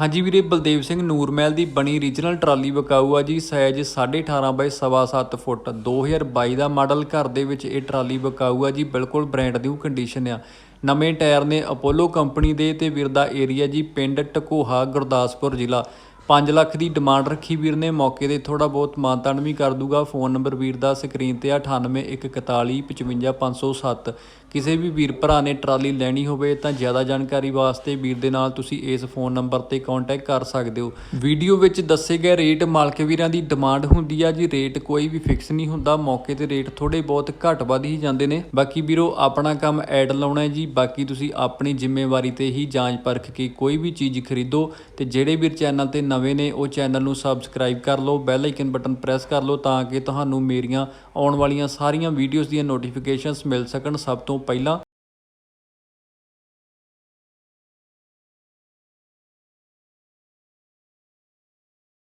ਹਾਂਜੀ ਵੀਰੇ, ਬਲਦੇਵ ਸਿੰਘ ਨੂਰਮਹਿਲ ਦੀ ਬਣੀ ਰੀਜਨਲ ਟਰਾਲੀ ਵਿਕਾਊ ਆ ਜੀ ਸਾਈਜ਼ 18.5 ਬਾਈ 7.5 ਫੁੱਟ 2022 ਦਾ ਮਾਡਲ ਘਰ ਦੇ ਵਿੱਚ ਇਹ ਟਰਾਲੀ ਵਿਕਾਊ ਆ ਜੀ, ਬਿਲਕੁਲ ਬ੍ਰਾਂਡ ਦੀ ਕੰਡੀਸ਼ਨ ਆ। ਨਵੇਂ ਟਾਇਰ ਨੇ ਅਪੋਲੋ ਕੰਪਨੀ ਦੇ ਤੇ ਵੀਰ ਦਾ ਏਰੀਆ ਜੀ, ਪਿੰਡ ਟਕੋਹਾ ਗੁਰਦਾਸਪੁਰ ਜ਼ਿਲ੍ਹਾ। 5 ਲੱਖ ਦੀ ਡਿਮਾਂਡ ਰੱਖੀ ਵੀਰ ਨੇ। ਮੌਕੇ ਤੇ ਥੋੜਾ ਬਹੁਤ ਮਾਨਤਾਨ ਵੀ ਕਰ ਦੂਗਾ। ਫੋਨ ਨੰਬਰ ਵੀਰ ਦਾ ਸਕਰੀਨ ਤੇ ਆ 9814155507 ਕਿਸੇ ਵੀ ਵੀਰ ਭਰਾ ਨੇ ਟਰਾਲੀ ਲੈਣੀ ਹੋਵੇ ਤਾਂ ਜ਼ਿਆਦਾ ਜਾਣਕਾਰੀ ਵਾਸਤੇ ਵੀਰ ਦੇ ਨਾਲ ਤੁਸੀਂ ਇਸ ਫੋਨ ਨੰਬਰ ਤੇ ਕੰਟੈਕਟ ਕਰ ਸਕਦੇ ਹੋ। ਵੀਡੀਓ ਵਿੱਚ ਦੱਸੇ ਗਏ ਰੇਟ ਮਾਲਕ ਵੀਰਾਂ ਦੀ ਡਿਮਾਂਡ ਹੁੰਦੀ ਆ ਜੀ। ਰੇਟ ਕੋਈ ਵੀ ਫਿਕਸ ਨਹੀਂ ਹੁੰਦਾ। ਮੌਕੇ ਤੇ ਰੇਟ ਥੋੜੇ ਬਹੁਤ ਘੱਟ ਵੱਧ ਹੀ ਜਾਂਦੇ ਨੇ। ਬਾਕੀ ਵੀਰੋ, ਆਪਣਾ ਕੰਮ ਐਡ ਲਾਉਣਾ ਹੈ ਜੀ। ਬਾਕੀ ਤੁਸੀਂ ਆਪਣੀ ਜ਼ਿੰਮੇਵਾਰੀ ਤੇ ਹੀ ਜਾਂਚ ਪਰਖ ਕੇ ਕੋਈ ਵੀ ਚੀਜ਼ ਖਰੀਦੋ ਤੇ ਜਿਹੜੇ ਵੀਰ ਚੈਨਲ ਤੇ ਨਵੇਂ ਨੇ, ਉਹ ਚੈਨਲ ਨੂੰ ਸਬਸਕ੍ਰਾਈਬ ਕਰ ਲਓ ਬੈਲ ਆਈਕਨ ਬਟਨ ਪ੍ਰੈਸ ਕਰ ਲਓ ਤਾਂ ਕਿ ਤੁਹਾਨੂੰ ਮੇਰੀਆਂ ਆਉਣ ਵਾਲੀਆਂ ਸਾਰੀਆਂ ਵੀਡੀਓਜ਼ ਦੀਆਂ ਨੋਟੀਫਿਕੇਸ਼ਨਸ ਮਿਲ ਸਕਣ। ਸਭ ਤੋਂ ਪਹਿਲਾਂ